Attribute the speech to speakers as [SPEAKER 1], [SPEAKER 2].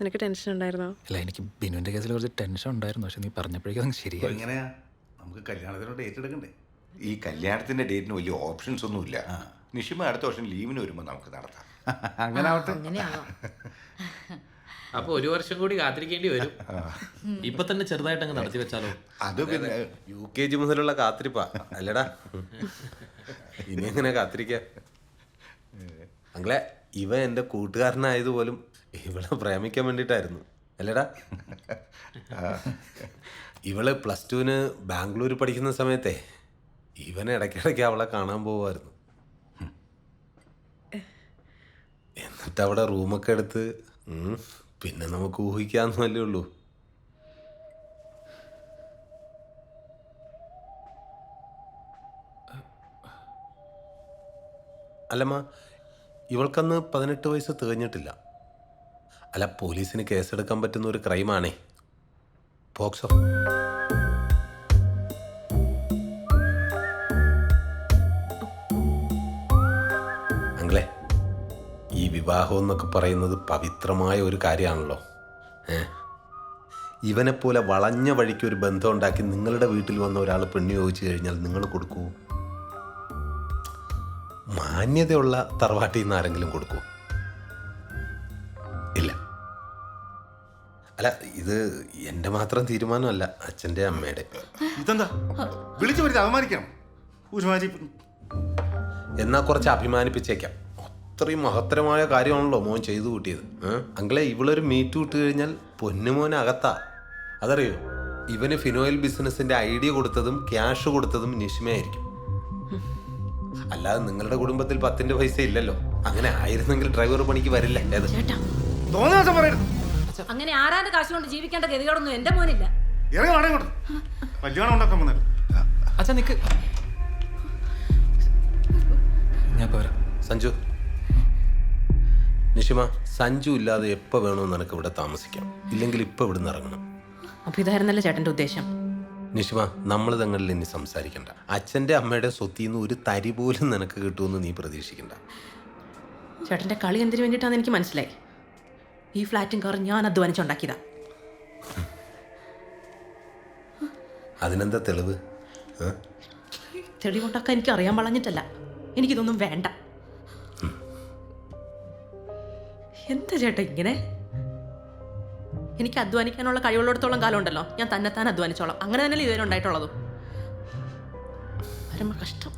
[SPEAKER 1] നിനക്ക് ടെൻഷൻ ഉണ്ടായിരുന്നോ?
[SPEAKER 2] അല്ല എനിക്ക് ബിനുവിന്റെ കേസിൽ കുറച്ച് ടെൻഷൻ ഉണ്ടായിരുന്നു. പക്ഷെ നീ പറഞ്ഞപ്പോഴേക്കും അത്
[SPEAKER 3] അപ്പൊ
[SPEAKER 2] ശരിയായി
[SPEAKER 3] എങ്ങനെയാ? നമുക്ക് കല്യാണത്തിന് ഡേറ്റ് എടുക്കണ്ടേ?
[SPEAKER 4] ഈ കല്യാണത്തിന്റെ ഡേറ്റിന് വലിയ ഓപ്ഷൻസ് ഒന്നുമില്ല നിഷിമ അടുത്ത വർഷം ലീവിന് വരുമ്പോൾ നമുക്ക് നടത്താം.
[SPEAKER 3] അങ്ങനെ ആവട്ടെ
[SPEAKER 5] അങ്ങനെയാണോ?
[SPEAKER 6] അപ്പൊ ഒരു വർഷം കൂടി കാത്തിരിക്കേണ്ടി വരും. ഇപ്പൊ തന്നെ ചെറുതായിട്ട് അങ്ങ് നടത്തി വെച്ചാലോ?
[SPEAKER 4] അത് പിന്നെ
[SPEAKER 7] യു കെ ജി മുതലുള്ള കാത്തിരിപ്പാ. അല്ലടാ. ഇനി എങ്ങനെ കാത്തിരിക്ക? അങ്ങളെ ഇവ എന്റെ കൂട്ടുകാരനായതുപോലും ഇവളെ പ്രേമിക്കാൻ വേണ്ടിയിട്ടായിരുന്നു. അല്ലേടാ? ഇവൾ പ്ലസ് ടുവിന് ബാംഗ്ലൂർ പഠിക്കുന്ന സമയത്തെ ഇവൻ ഇടയ്ക്കിടയ്ക്ക് അവളെ കാണാൻ പോവായിരുന്നു എന്നിട്ട് അവിടെ റൂമൊക്കെ എടുത്ത് പിന്നെ നമുക്ക് ഊഹിക്കാന്നല്ലേ ഉള്ളൂ. അല്ലമ്മ ഇവൾക്കന്ന് പതിനെട്ട് വയസ്സ് തികഞ്ഞിട്ടില്ല. അല്ല പോലീസിന് കേസെടുക്കാൻ പറ്റുന്ന ഒരു ക്രൈമാണേ. പോക്സോ അങ്ങളെ ഈ വിവാഹം എന്നൊക്കെ പറയുന്നത് പവിത്രമായ ഒരു കാര്യമാണല്ലോ. ഏ? ഇവനെപ്പോലെ വളഞ്ഞ വഴിക്ക് ഒരു ബന്ധം ഉണ്ടാക്കി നിങ്ങളുടെ വീട്ടിൽ വന്ന ഒരാൾ പെണ്ണു ചോദിച്ചു കഴിഞ്ഞാൽ നിങ്ങൾ കൊടുക്കൂ? മാന്യതയുള്ള തറവാട്ടിൽ നിന്ന് ആരെങ്കിലും കൊടുക്കൂ? അല്ല ഇത് എന്റെ മാത്രം തീരുമാനമല്ല അച്ഛന്റെ അമ്മയുടെ.
[SPEAKER 3] ഇതെന്താ? വിളിച്ചു വരുത്തി അപമാനിക്കണം. ഊഷ്മാജി
[SPEAKER 7] എന്നാ കുറച്ച് അഭിമാനിപ്പിച്ചേക്കാം. അത്രയും മഹത്തരമായ കാര്യമാണല്ലോ മോൻ ചെയ്തു കൂട്ടിയത്? അങ്കിളെ ഇവളൊരു മീറ്റ് വിട്ട് കഴിഞ്ഞാൽ പൊന്നുമോൻ അകത്താ. അതറിയോ? ഇവന് ഫിനോയിൽ ബിസിനസിന്റെ ഐഡിയ കൊടുത്തതും ക്യാഷ് കൊടുത്തതും നിഷ്മയായിരിക്കും. അല്ലാതെ നിങ്ങളുടെ കുടുംബത്തിൽ പത്തിന്റെ പൈസ ഇല്ലല്ലോ. അങ്ങനെ ആയിരുന്നെങ്കിൽ ഡ്രൈവർ പണിക്ക് വരില്ല. ഏത്?
[SPEAKER 5] തോന്നാ
[SPEAKER 3] തോന്നിയ പറയരുത്.
[SPEAKER 5] അങ്ങനെ ആരാന്റെ കാശ് കൊണ്ട് ജീവിക്കേണ്ട ഗതികളൊന്നും എന്റെ മോനില്ല.
[SPEAKER 3] ഇറങ്ങി നടേ ഇങ്ങോട്ട്. കല്യാണം ഉണ്ടാക്കാൻ വന്നത്
[SPEAKER 2] അച്ഛാ നിക്ക്. ഞാൻ പോരാ
[SPEAKER 7] സഞ്ജു. നിഷിമ സഞ്ജു ഇല്ലാതെ എപ്പോൾ വേണമെന്ന് നിനക്ക് ഇവിടെ താമസിക്കാം. ഇല്ലെങ്കിൽ ഇപ്പം നിന്ന് ഇറങ്ങണം.
[SPEAKER 5] അപ്പൊ ഇതായിരുന്നല്ലേ ചേട്ടന്റെ ഉദ്ദേശം?
[SPEAKER 7] നിഷിമ നമ്മൾ തങ്ങളിൽ ഇനി സംസാരിക്കണ്ട. അച്ഛന്റെ അമ്മയുടെ സ്വത്തിൽ നിന്ന് ഒരു തരി പോലും നിനക്ക് കിട്ടുമെന്ന് നീ പ്രതീക്ഷിക്കണ്ട.
[SPEAKER 5] ചേട്ടന്റെ കളി എന്തിനു വേണ്ടിയിട്ടാന്ന് എനിക്ക് മനസ്സിലായി. ഈ ഫ്ലാറ്റും കാറും ഞാൻ അധ്വാനിച്ചുണ്ടാക്കിയതാ.
[SPEAKER 7] അതിനെന്താ തെളിവ്?
[SPEAKER 5] തെളിവുണ്ടാക്കാൻ എനിക്ക് അറിയാൻ വളഞ്ഞിട്ടല്ല എനിക്കിതൊന്നും വേണ്ട. എന്താ ചേട്ടാ ഇങ്ങനെ? എനിക്ക് അധ്വാനിക്കാനുള്ള കഴിവുള്ളിടത്തോളം കാലം ഉണ്ടല്ലോ ഞാൻ തന്നെത്താൻ അധ്വാനിച്ചോളാം. അങ്ങനെ തന്നെയല്ലേ ഇതുവരെ ഉണ്ടായിട്ടുള്ളതും? പരമ കഷ്ടം.